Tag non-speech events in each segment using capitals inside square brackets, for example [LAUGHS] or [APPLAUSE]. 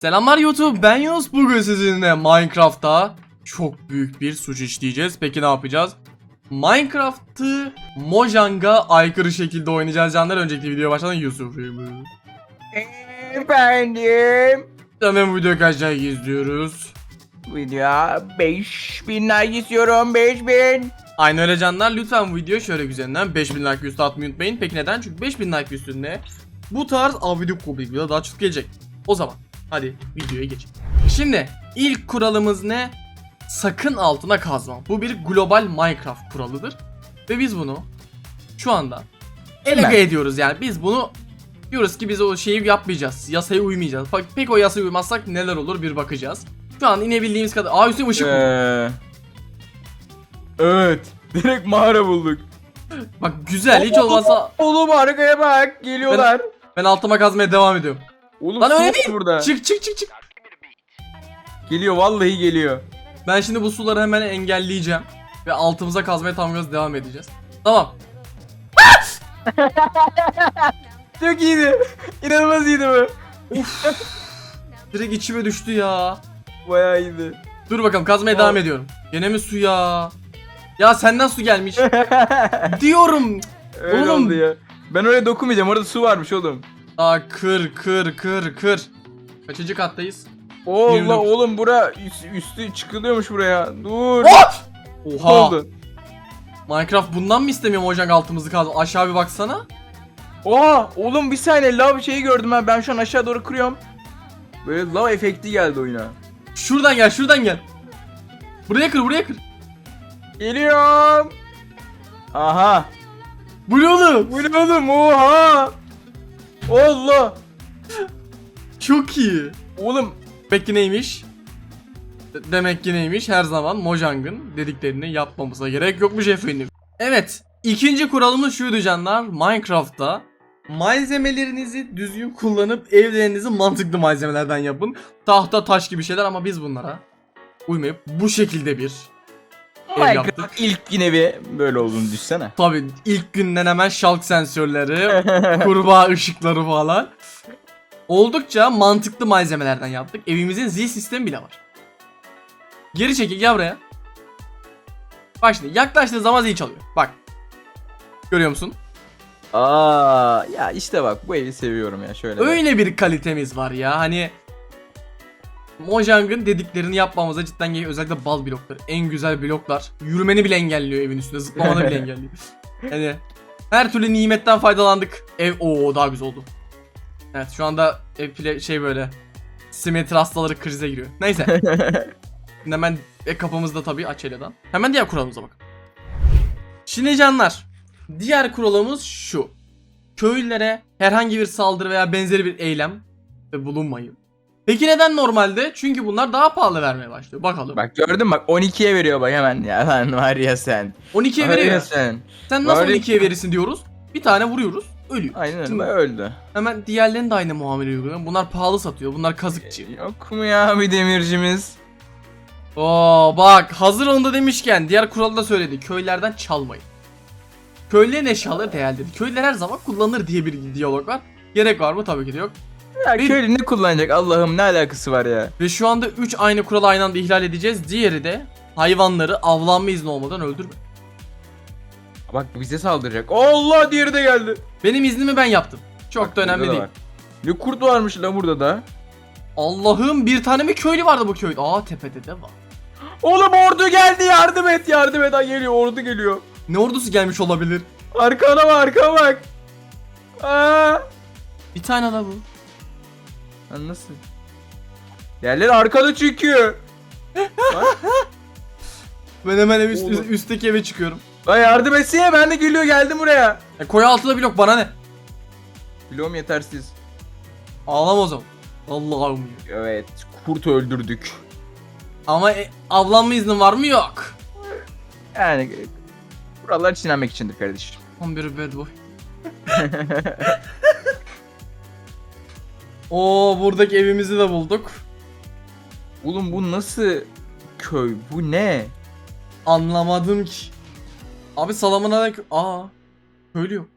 Selamlar YouTube ben Yunus bugün sizinle Minecraft'ta çok büyük bir suç işleyeceğiz. Peki ne yapacağız? Minecraft'ı Mojang'a aykırı şekilde oynayacağız canlar. Önceki videoya başladan Yusuf. Efendim. Hemen bu videoyu kaç like izliyoruz. Video 5000 like istiyorum 5000. Aynı öyle canlar lütfen bu video şöyle güzelinden 5000 like üstü atmayı unutmayın. Peki neden? Çünkü 5000 like üstünde bu tarz komik video daha çok gelecek. O zaman hadi videoya geçelim. Şimdi ilk kuralımız ne? Sakın altına kazma. Bu bir global Minecraft kuralıdır. Ve biz bunu şu anda elege ediyoruz yani. Biz bunu diyoruz ki biz o şeyi yapmayacağız. Yasaya uymayacağız. Bak pek o yasaya uymazsak neler olur bir bakacağız. Şu an inebildiğimiz kadar. Aa Hüseyin ışık. Ee, evet. [LAUGHS] Direkt mağara bulduk. Bak güzel hiç olmazsa Oğlum arkaya bak geliyorlar. ben altıma kazmaya devam ediyorum. Oğlum Lan su öyle değil. burada. Çık çık çık çık. Geliyor vallahi geliyor. Ben şimdi bu suları hemen engelleyeceğim. Ve altımıza kazmaya tam gaz devam edeceğiz. Tamam. [LAUGHS] Çok iyiydi. İnanılmaz iyiydi bu. [LAUGHS] Direkt içime düştü ya. Bayağı iyiydi. Dur bakalım kazmaya devam ediyorum. Gene mi su ya? Ya senden su gelmiş. [LAUGHS] Diyorum. Öyle Oğlum. oldu ya. Ben oraya dokunmayacağım. Orada su varmış oğlum. Aa kır kır kır kır. Kaçıncı kattayız? Allah 29. oğlum bura üst- üstü çıkılıyormuş buraya. Dur. Hop! Ne Oha. oldu? Minecraft bundan mı istemiyor Mojang altımızı kazma? Aşağı bir baksana. Oha oğlum bir saniye lav şeyi gördüm ben. Ben şu an aşağı doğru kırıyorum. Böyle lav efekti geldi oyuna. Şuradan gel şuradan gel. Buraya kır buraya kır. Geliyorum. Aha. Bu ne oğlum? Bu ne oğlum? Oha. Allah. Çok iyi. Oğlum Demek ki neymiş? De- Demek ki neymiş? Her zaman Mojang'ın dediklerini yapmamıza gerek yokmuş efendim. Evet. ikinci kuralımız şuydu canlar. Minecraft'ta malzemelerinizi düzgün kullanıp evlerinizi mantıklı malzemelerden yapın. Tahta, taş gibi şeyler ama biz bunlara uymayıp bu şekilde bir ev yaptık. Minecraft ilk yine bir böyle olduğunu düşsene. Tabii ilk günden hemen şalk sensörleri, [LAUGHS] kurbağa ışıkları falan. Oldukça mantıklı malzemelerden yaptık. Evimizin zil sistemi bile var. Geri çekil gel buraya. Bak şimdi yaklaştığı zaman zil çalıyor. Bak. Görüyor musun? Aa ya işte bak bu evi seviyorum ya şöyle. Öyle bir kalitemiz var ya. Hani Mojang'ın dediklerini yapmamıza cidden gerek. Özellikle bal blokları. En güzel bloklar. Yürümeni bile engelliyor evin üstünde. Zıplamanı bile [LAUGHS] engelliyor. Hani her türlü nimetten faydalandık. Ev o daha güzel oldu. Evet şu anda ev pile şey böyle simetri hastaları krize giriyor. Neyse. [LAUGHS] Şimdi hemen e, kapımızda tabii Açelya'dan. Hemen diğer kuralımıza bak. Şimdi canlar. Diğer kuralımız şu. Köylülere herhangi bir saldırı veya benzeri bir eylem bulunmayın. Peki neden normalde? Çünkü bunlar daha pahalı vermeye başlıyor. Bakalım. Bak gördün bak 12'ye veriyor bak hemen ya lan var ya sen. 12'ye Var veriyor. ya sen. Sen nasıl Var ya- 12'ye verirsin diyoruz. Bir tane vuruyoruz. Ölüyor. Aynen Şimdi öyle öldü. Hemen diğerlerini de aynı muamele uyguluyor. Bunlar pahalı satıyor. Bunlar kazıkçı. Yok mu ya bir demircimiz? Oo bak hazır onda demişken diğer kuralı da söyledi. Köylerden çalmayın. Köylülerin eşyaları değerlidir. Köylüler her zaman kullanır diye bir diyalog var. Gerek var mı? Tabii ki de yok. Ya Bir- köylü ne kullanacak Allah'ım ne alakası var ya? Ve şu anda 3 aynı kuralı aynı anda ihlal edeceğiz. Diğeri de hayvanları avlanma izni olmadan öldürme. Bak bu bize saldıracak. Allah diğeri de geldi. Benim iznimi ben yaptım. Çok Bak, da önemli burada değil. var. Ne kurt varmış lan burada da. Allah'ım bir tane mi köylü vardı bu köyde? Aa tepede de var. Oğlum ordu geldi yardım et yardım et. Ha, geliyor ordu geliyor. Ne ordusu gelmiş olabilir? Arkana bak arkana bak. Aa. Bir tane da bu. Lan nasıl? Yerler arkada çünkü. Ben hemen ev üst- Oğlum. üstteki eve çıkıyorum. Lan yardım etsene ben de geliyor geldim buraya. E, koy altında blok bana ne? Bloğum yetersiz. Ağlama o zaman. Allah'ım ya. Evet kurt öldürdük. Ama e, avlanma iznin var mı? Yok. Yani buralar çiğnenmek içindir kardeşim. Tam bir bad boy. [LAUGHS] Oo buradaki evimizi de bulduk. Oğlum bu nasıl köy? Bu ne? Anlamadım ki. Abi salamına da... Aa. Köylü yok.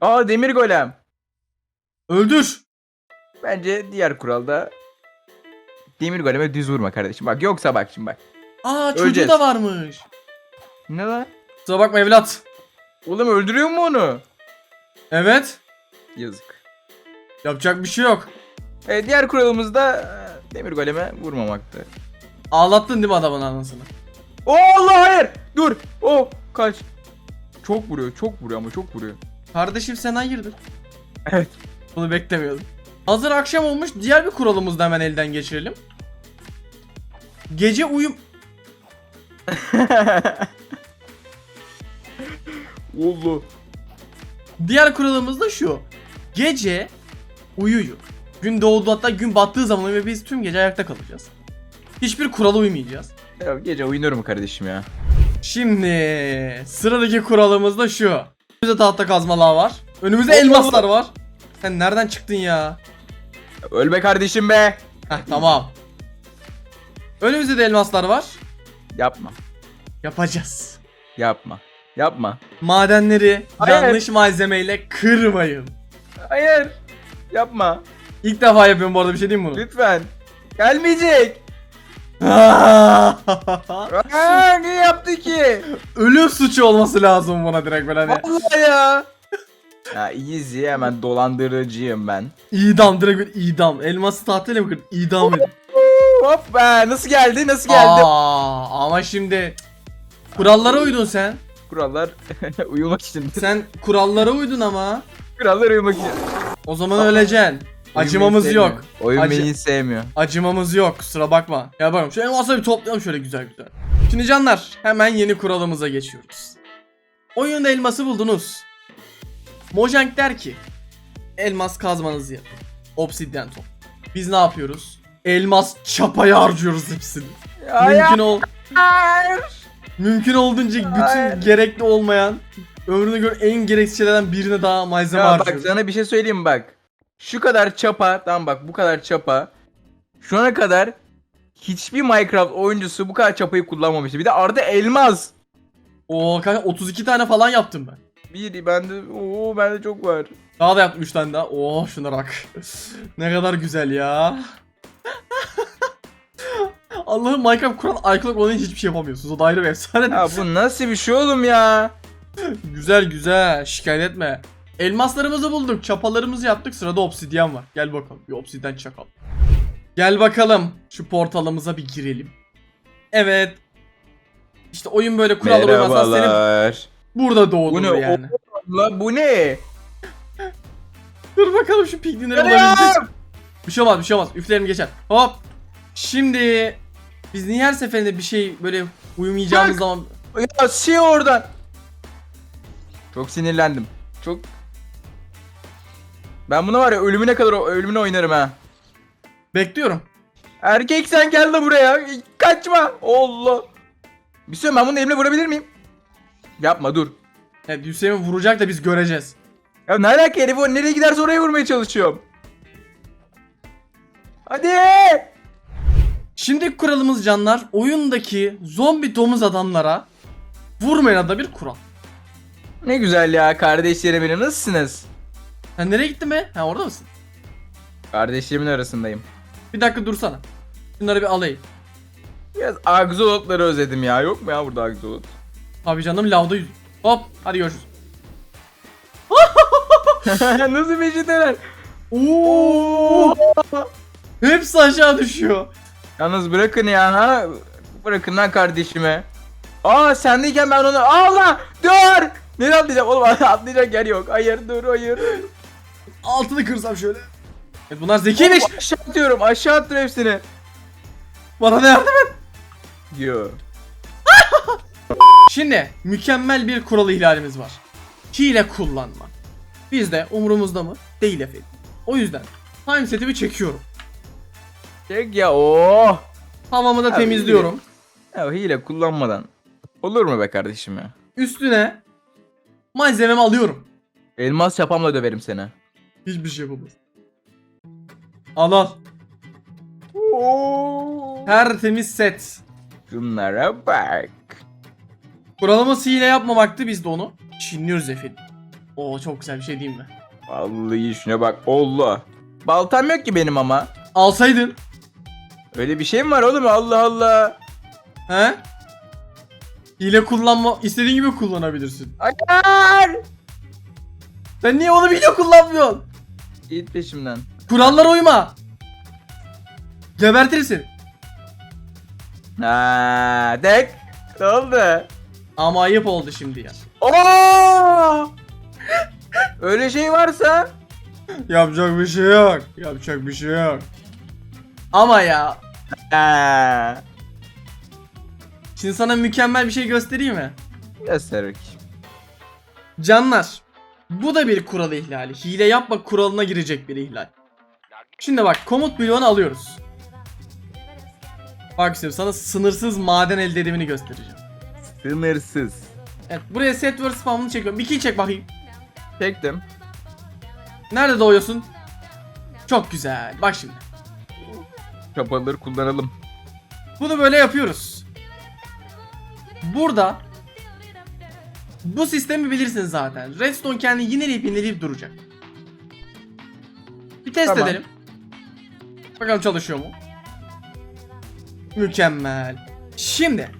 Aa demir golem. Öldür. Bence diğer kuralda demir goleme düz vurma kardeşim. Bak yoksa bak şimdi bak. Aa çocuğu Öleceğiz. da varmış. Ne lan? Kusura bakma evlat. Oğlum öldürüyor mu onu? Evet. Yazık. Yapacak bir şey yok. E, diğer kuralımız da e, demir goleme vurmamaktı. Ağlattın değil mi adamın anasını? Oo, Allah hayır. Dur. O kaç. Çok vuruyor, çok vuruyor ama çok vuruyor. Kardeşim sen hayırdır? Evet. Bunu beklemiyordum. Hazır akşam olmuş diğer bir kuralımızı da hemen elden geçirelim. Gece uyum... [LAUGHS] Allah. Diğer kuralımız da şu. Gece uyuyun. Gün doğdu hatta gün battığı zaman ve biz tüm gece ayakta kalacağız. Hiçbir kurala uymayacağız. Ya gece uyunurum kardeşim ya. Şimdi sıradaki kuralımız da şu. Önümüzde tahta kazmalar var. Önümüzde elmaslar var. Sen nereden çıktın ya? Öl be kardeşim be. Heh tamam. Önümüzde de elmaslar var. Yapma. Yapacağız. Yapma. Yapma. Madenleri Hayır. yanlış malzemeyle kırmayın. Hayır. Yapma. İlk defa yapıyorum bu arada bir şey diyeyim mi bunu? Lütfen. Gelmeyecek. [LAUGHS] Aa, niye yaptı ki? Ölüm suçu olması lazım buna direkt böyle hani. Vallahi ya. [LAUGHS] Ya easy hemen dolandırıcıyım ben. İdam direkt bir idam. Elması tahtayla mı kırdın? İdam edin. Hop be nasıl geldi nasıl geldi? Aa, ama şimdi kurallara uydun sen. Kurallar [LAUGHS] uyumak için. Sen kurallara uydun ama. Kurallar uyumak için. O zaman öleceksin. Acımamız yok. sevmiyor. Acı- Uyumayı sevmiyor. Acımamız yok. Kusura bakma. Ya bakın şu elmasları bir toplayalım şöyle güzel güzel. Şimdi canlar hemen yeni kuralımıza geçiyoruz. Oyunda elması buldunuz. Mojang der ki elmas kazmanızı yapın. Obsidyen top. Biz ne yapıyoruz? Elmas çapaya harcıyoruz hepsini. Mümkün ol Hayır. mümkün olduğunca bütün Hayır. gerekli olmayan ömrüne göre en gereksiz şeylerden birine daha malzeme Ya bak harcıyoruz. sana bir şey söyleyeyim bak. Şu kadar çapa, tamam bak bu kadar çapa. Şu ana kadar hiçbir Minecraft oyuncusu bu kadar çapayı kullanmamıştı. Bir de Arda elmas. Oo kanka 32 tane falan yaptım ben. Bir bende oo bende çok var. Daha da yaptım 3 tane daha. Oo şuna bak. ne kadar güzel ya. Allah'ım Minecraft kuran olan hiçbir şey yapamıyorsunuz. O da ayrı bir efsane. Ya bu nasıl bir şey oğlum ya? [LAUGHS] güzel güzel. Şikayet etme. Elmaslarımızı bulduk. Çapalarımızı yaptık. Sırada obsidyen var. Gel bakalım. Bir obsidyen çakalım. Gel bakalım. Şu portalımıza bir girelim. Evet. İşte oyun böyle kurallara uymazsan senin Merhabalar. burada Bu doğdun ne? yani. La bu ne? [LAUGHS] Dur bakalım şu piglinleri bulabilecek. Bir şey olmaz bir şey olmaz. Üflerim geçer. Hop. Şimdi biz niye her seferinde bir şey böyle uyumayacağımız Bak. zaman Ya şey oradan. Çok sinirlendim. Çok Ben buna var ya ölümüne kadar ölümüne oynarım ha. bekliyorum. Erkek sen gel de buraya. Kaçma. Allah. Bir şey ben bunu elimle vurabilir miyim? Yapma dur. Evet Hüseyin vuracak da biz göreceğiz. Ya ne alaka herif o nereye giderse oraya vurmaya çalışıyorum. Hadi. Şimdi kuralımız canlar oyundaki zombi domuz adamlara vurmayan da bir kural. Ne güzel ya kardeşlerim benim nasılsınız? Sen nereye gittin be? Ha orada mısın? Kardeşlerimin arasındayım. Bir dakika dursana. Şunları bir alayım. Biraz agzolotları özledim ya. Yok mu ya burada agzolot? Abi canım lavda yüzüyor. Hop hadi görüşürüz. [LAUGHS] Nasıl vejeteler? Oo! Hepsi aşağı düşüyor. Yalnız bırakın ya ha. Bırakın lan kardeşime. Aa sendeyken ben onu Allah dur. Nereye atlayacağım oğlum [LAUGHS] atlayacak yer yok. Hayır dur hayır. Altını kırsam şöyle. Evet bunlar zekiymiş. Oğlum, aşağı atıyorum aşağı attım hepsini. Bana da yardım et. Yo. [LAUGHS] Şimdi mükemmel bir kural ihlalimiz var. Hile kullanma. Biz de umurumuzda mı? Değil efendim. O yüzden time setimi çekiyorum. Çek ya oh. Havamı da Abi, temizliyorum. Ya hile kullanmadan. Olur mu be kardeşim ya? Üstüne malzememi alıyorum. Elmas yapamla döverim seni. Hiçbir şey yapamaz. Al al. Tertemiz set. Şunlara bak. Kuralımız hile yapmamaktı biz de onu. Çinliyoruz efendim. Oo çok güzel bir şey değil mi? Vallahi şuna bak Allah. Baltam yok ki benim ama. Alsaydın. Öyle bir şey mi var oğlum Allah Allah. He? Hile kullanma istediğin gibi kullanabilirsin. Hayır. Sen niye onu video kullanmıyorsun? Git peşimden. Kurallara uyma. Gebertirsin. Ha, dek. Ne oldu? Ama ayıp oldu şimdi ya. Oo! Öyle şey varsa Yapacak bir şey yok. Yapacak bir şey yok. Ama ya. ha. Şimdi sana mükemmel bir şey göstereyim mi? Göster bakayım. Canlar. Bu da bir kural ihlali. Hile yapma kuralına girecek bir ihlal. Şimdi bak komut bloğunu alıyoruz. Bak şimdi sana sınırsız maden elde edimini göstereceğim. Sınırsız. Evet buraya set word spamını çekiyorum. Bir key çek bakayım. Çektim. Nerede doğuyorsun? Çok güzel. Bak şimdi. Kapalıları kullanalım. Bunu böyle yapıyoruz. Burada bu sistemi bilirsin zaten. Redstone kendini yineleyip yineleyip duracak. Bir test Tamam. edelim. Bakalım çalışıyor mu? Mükemmel. Şimdi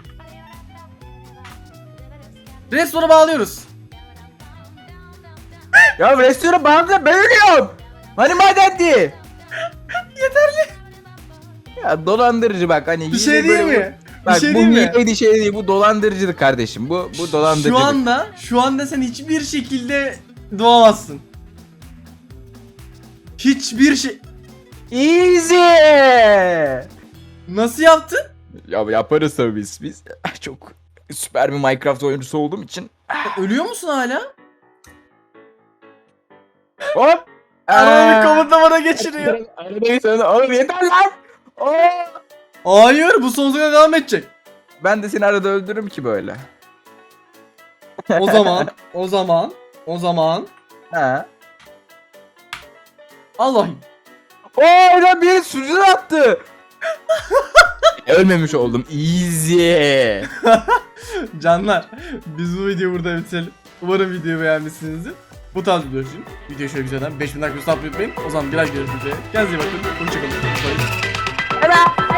Redstone'u bağlıyoruz. Ya restoran bağımda ben ölüyorum. Hani madendi? [LAUGHS] Yeterli. Ya dolandırıcı bak hani. Bir şey değil böyle- mi? Bak şey bu hileydi şey değil bu dolandırıcılık kardeşim. Bu bu dolandırıcılık. Şu anda şu anda sen hiçbir şekilde doğamazsın. Hiçbir şey Easy. Nasıl yaptın? Ya yaparız tabii biz. Biz [LAUGHS] çok süper bir Minecraft oyuncusu olduğum için. Ölüyor musun hala? Hop. Arada bir Aa. komuta bana geçiriyor. Arabayı sana oğlum yeter lan. Oo. Hayır bu sonsuza devam edecek. Ben de seni arada öldürürüm ki böyle. O zaman, o zaman, o zaman Ha. Allah'ım. Oo lan biri sucuk attı. [LAUGHS] Ölmemiş oldum. Easy. [LAUGHS] Canlar biz bu videoyu burada bitirelim. Umarım videoyu beğenmişsinizdir. Bu tarz video için video şöyle güzelden 5000 like üstü unutmayın. O zaman bir like görüşmek üzere. Kendinize iyi bakın. Hoşçakalın. Bye bye.